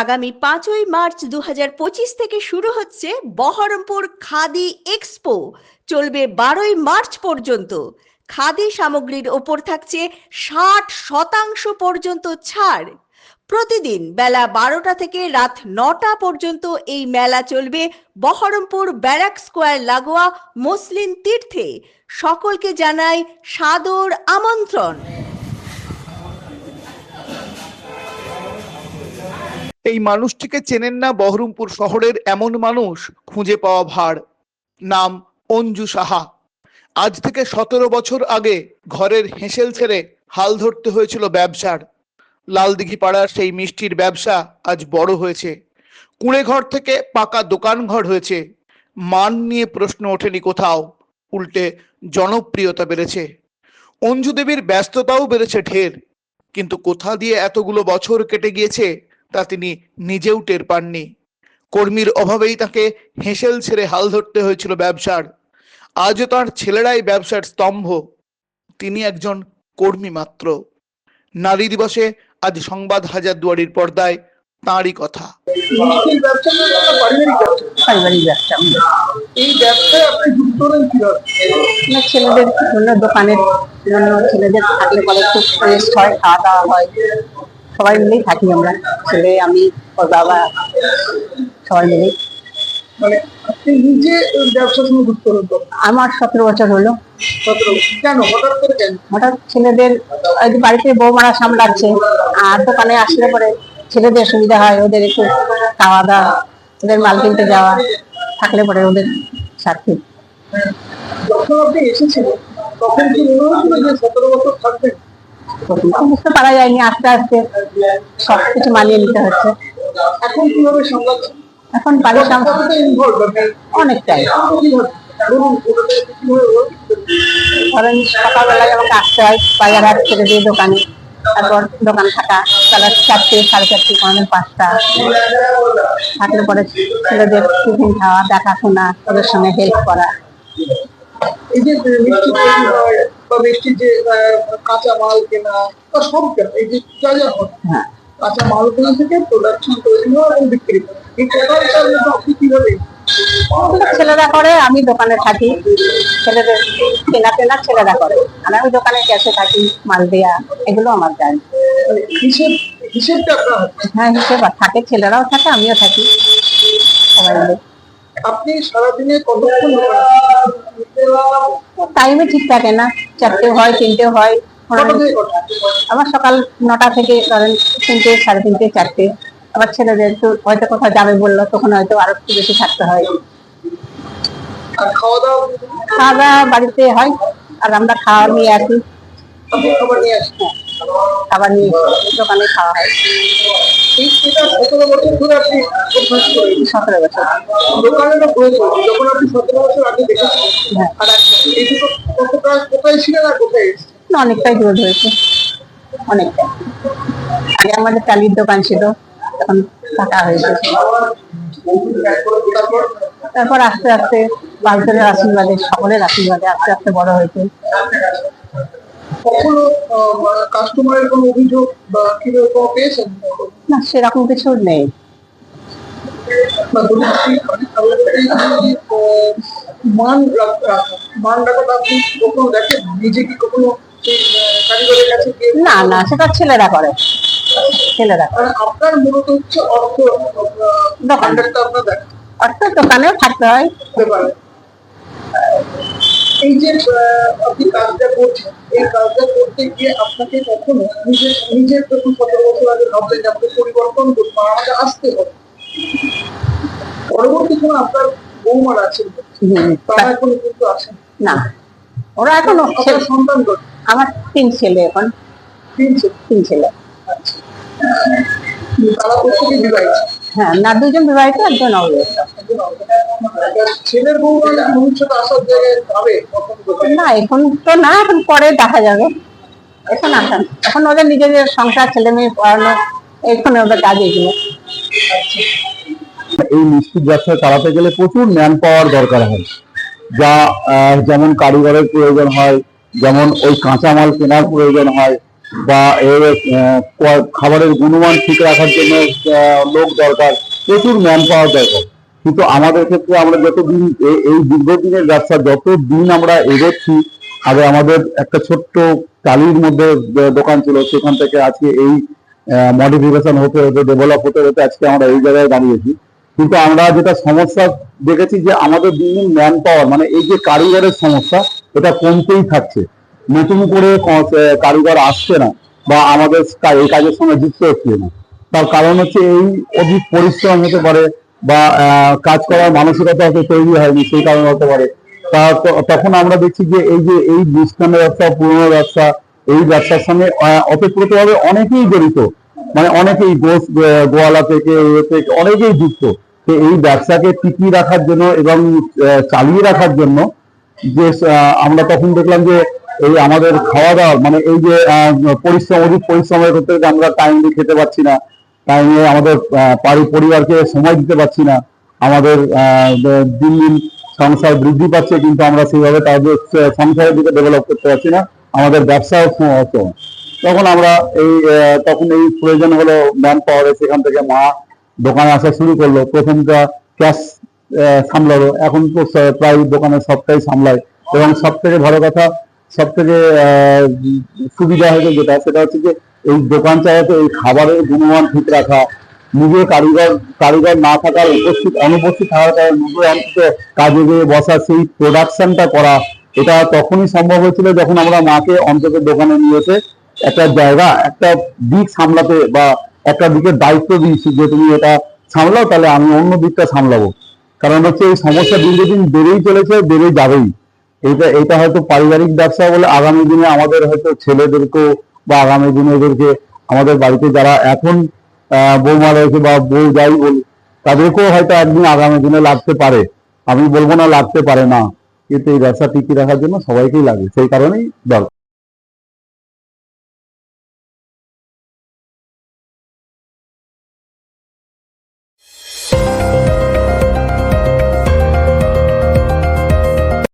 আগামী পাঁচই মার্চ দু হাজার পঁচিশ থেকে শুরু হচ্ছে বহরমপুর খাদি এক্সপো। চলবে বারোই মার্চ পর্যন্ত। খাদি সামগ্রীর ওপর থাকছে ষাট শতাংশ পর্যন্ত ছাড়। প্রতিদিন বেলা বারোটা থেকে রাত নটা পর্যন্ত এই মেলা চলবে বহরমপুর ব্যারাক স্কোয়ার লাগোয়া মুসলিম তীর্থে। সকলকে জানাই সাদর আমন্ত্রণ। এই মানুষটিকে চেনেন না বহরমপুর শহরের এমন মানুষ খুঁজে পাওয়া ভার। নাম অঞ্জু সাহা। আজ থেকে সতেরো বছর আগে ঘরের হেঁসেল ছেড়ে হাল ধরতে হয়েছিল ব্যবসার। লালদিঘি পাড়ার সেই মিষ্টির ব্যবসা আজ বড় হয়েছে। কুঁড়ে ঘর থেকে পাকা দোকান ঘর হয়েছে। মান নিয়ে প্রশ্ন ওঠেনি কোথাও। উল্টে জনপ্রিয়তা বেড়েছে। অঞ্জু দেবীর ব্যস্ততাও বেড়েছে ঢের। কিন্তু কোথা দিয়ে এতগুলো বছর কেটে গিয়েছে তা তিনি নিজেও টের পাননি। কর্মীর অভাবেই তাকে হেঁসেল ছেড়ে হাল ধরতে হয়েছিল ব্যবসার। আজও তার ছেলেরাই ব্যবসার স্তম্ভ। তিনি একজন কর্মী মাত্র। নারী দিবসে আজ সংবাদ হাজার দুয়ারির পর্দায় তাঁরই কথা। পারিবারিক ব্যবসা। এই ব্যবসায় আপনি যুক্ত হলেন কীভাবে? ছেলেদের জন্য দোকানের জন্য ছেলেদের থাকলে পরে খুব রেস্ট হয় খাওয়া দাওয়া হয়। সবাই মিলেই থাকি আমরা। ছেলে আমি ওর বাবা সবাই মিলেই। মানে আপনি নিজে ব্যবসার সঙ্গে যুক্ত হলেন আমার সতেরো বছর হলো। কেন? হঠাৎ করে কেন? হঠাৎ ছেলেদের বাড়িতে বৌমারা সামলাচ্ছে আর দোকানে আসলে পরে ছেলেদের সুবিধা হয় ওদের একটু খাওয়া দাওয়া ওদের মাল কিনতে যাওয়া থাকলে পরে ওদের সাথে। যখন আপনি এসেছিলেন তখন কি মনে হচ্ছিল যে সতেরো বছর থাকবেন প্রথম বুঝতে পারা যায়নি আস্তে আস্তে সব কিছু মানিয়ে নিতে হচ্ছে। এখন কীভাবে এখন বাড়ির অনেকটাই? ধরেন সকালবেলায় আমাকে আসতে হয় বাজার হাট ছেড়ে দিয়ে দোকানে। তারপর দোকান থাকা বেলা চারটে সাড়ে চারটে কোনোদিন পাঁচটা। থাকলে পরে ছেলেদের টিফিন খাওয়া দেখাশোনা ওদের সঙ্গে হেল্প করা। এই যে কাঁচা মাল কেনা বা সব কেনা এই যে যা যা হয় কাঁচা মাল কেনা থেকে প্রোডাকশন তৈরি হওয়া এবং বিক্রি করা। এই টোটাল আপনি কীভাবে ছেলেরা করে আমি দোকানে থাকি। ছেলেদের কেনা কেনা ছেলেরা করে। আর আমি দোকানে ক্যাশে থাকি মাল দেয়া এগুলো আমার কাজ। মানে হিসেব হিসেবটা হ্যাঁ হিসেব আর থাকে। ছেলেরাও থাকে আমিও থাকি। সবাই আপনি সারাদিনে কতক্ষণ টাইমে ঠিক থাকে না। চারটে হয় তিনটে হয়? আবার সকাল নটা থেকে ধরেন তিনটে সাড়ে তিনটে চারটে। আবার ছেলেদের একটু হয়তো কোথাও যাবে বলল তখন হয়তো আরও একটু বেশি থাকতে হয়। খাওয়া দাওয়া? বাড়িতে হয় আর আমরা খাওয়া নিয়ে আসি। খাবার নিয়ে আসেন? খাবার নিয়ে দোকানে খাওয়া হয়। সতেরো বছর। সতেরো বছর বছর হ্যাঁ। কোথায় অনেকটাই দূর হয়েছে অনেকটা। আগে আমাদের টালির দোকান ছিল তখন ফাঁকা হয়েছে তারপর তারপর আস্তে আস্তে বাচ্চাদের আশীর্বাদে, সকলের আশীর্বাদে আস্তে আস্তে বড় হয়েছে। কখনো কাস্টমারের কোনো অভিযোগ বা কীরকম পেয়েছেন না সেরকম কিছু নেই। মান মান রাখাটা আপনি কখনো দেখেন? নিজে কি কখনো কারিগরের কাছে গিয়ে না না সেটা ছেলেরা করে। ছেলেরা আপনার মূলত হচ্ছে অর্থ দোকান। কন্ট্যাক্টটা আপনার দোকানেও থাকতে হয়। এই যে আপনি কাজটা করছেন এই কাজটা করতে গিয়ে আপনাকে কখনো নিজের নিজের যখন সতেরো বছর আগে ভাবলেন যে আমাকে পরিবর্তন করব বা আমাকে আসতে হবে? পরবর্তী সময় আপনার বৌমার আছেন? তারা এখন কিন্তু আছেন? না। ওরা এখনও সন্তান? আমার তিন ছেলে এখন। তিন ছেলে? তিন ছেলে। তারা প্রত্যেকে বিবাহিত? হ্যাঁ না দুজন বিবাহিত একজন অবিবাহিত না এখন তো না এখন পরে দেখা যাবে। এখন আসেন এখন ওদের নিজেদের সংসার ছেলে মেয়ে পড়ানো এখন ওদের কাজ এগুলো এই মিষ্টির ব্যবসা চালাতে গেলে প্রচুর ম্যান পাওয়ার দরকার হয়। যা আহ, যেমন কারিগরের প্রয়োজন হয় যেমন ওই কাঁচামাল কেনার প্রয়োজন হয় বা এর আহ, খাবারের গুণমান ঠিক রাখার জন্য আহ, লোক দরকার প্রচুর ম্যান পাওয়ার দরকার। কিন্তু আমাদের ক্ষেত্রে আমরা যতদিন এই দীর্ঘদিনের ব্যবসা যত দিন আমরা এগোচ্ছি, আগে আমাদের একটা ছোট্ট টালির মধ্যে দোকান ছিল, সেখান থেকে আজকে এই মডিফিকেশন হতে হতে ডেভেলপ হতে হতে আজকে আমরা এই জায়গায় দাঁড়িয়েছি। কিন্তু আমরা যেটা সমস্যা দেখেছি যে আমাদের দিন দিন ম্যান পাওয়ার মানে এই যে কারিগরের সমস্যা, এটা কমতেই থাকছে। নতুন করে কারিগর আসছে না, বা আমাদের এই কাজের সঙ্গে যুক্ত হচ্ছে না। তার কারণ হচ্ছে এই অধিক পরিশ্রম হতে পারে বা কাজ করার মানসিকতা হয়তো তৈরি হয়নি, সেই কারণে হতে পারে। তা তখন আমরা দেখছি যে এই যে, এই মিষ্টানের ব্যবসা, পুরনো ব্যবসা, এই ব্যবসার সঙ্গে অতপ্রতভাবে অনেকেই জড়িত। মানে অনেকেই গোস গোয়ালা থেকে থেকে, অনেকেই যুক্ত। তো এই ব্যবসাকে টিকিয়ে রাখার জন্য এবং চালিয়ে রাখার জন্য যে আমরা তখন দেখলাম যে, এই আমাদের খাওয়া দাওয়া মানে এই যে পরিশ্রম, অধিক পরিশ্রমের গিয়ে আমরা টাইমলি খেতে পাচ্ছি না টাইমে আমাদের আহ, পারি- পরিবারকে সময় দিতে পারছি না। আমাদের দিন দিন সংসার বৃদ্ধি পাচ্ছে কিন্তু আমরা সেইভাবে তাদের সংসারের দিকে ডেভেলপ করতে পারছি না। আমাদের ব্যবসাও না। তখন আমরা এই তখন এই প্রয়োজন হলো ম্যান পাওয়ারে সেখান থেকে মা দোকানে আসা শুরু করল। প্রথমটা ক্যাশ সামলালো। এখন তো প্রায় দোকানে সবটাই সামলায়। এবং সব থেকে ভালো কথা সব থেকে সুবিধা হয়েছে যেটা সেটা হচ্ছে যে এই দোকান চালাতে, এই খাবারের গুণমান ঠিক রাখা নিজে কারিগর কারিগর না থাকার উপস্থিত, অনুপস্থিত থাকার কারণে নিজে অন্তত কাজে গিয়ে বসা, সেই প্রোডাকশনটা করা, এটা তখনই সম্ভব হয়েছিল যখন আমরা মাকে অন্তত দোকানে নিয়ে এসে একটা জায়গা, একটা দিক সামলাতে বা একটা দিকের দায়িত্ব দিয়েছি যে তুমি এটা সামলাও, তাহলে আমি অন্য দিকটা সামলাবো। কারণ হচ্ছে এই সমস্যা দিন দিন বেড়েই চলেছে, বেড়ে যাবেই। এটা এটা হয়তো পারিবারিক ব্যবসা বলে আগামী দিনে আমাদের হয়তো ছেলেদেরকেও বা আগামী দিনে এদেরকে আমাদের বাড়িতে যারা এখন বৌমা রয়েছে বা বউ যাই বলি তাদেরকেও হয়তো একদিন আগামী দিনে লাগতে পারে। আমি বলব না লাগতে পারে না। কিন্তু এই ব্যবসা টিকিয়ে রাখার জন্য সবাইকেই লাগে। সেই কারণেই দরকার।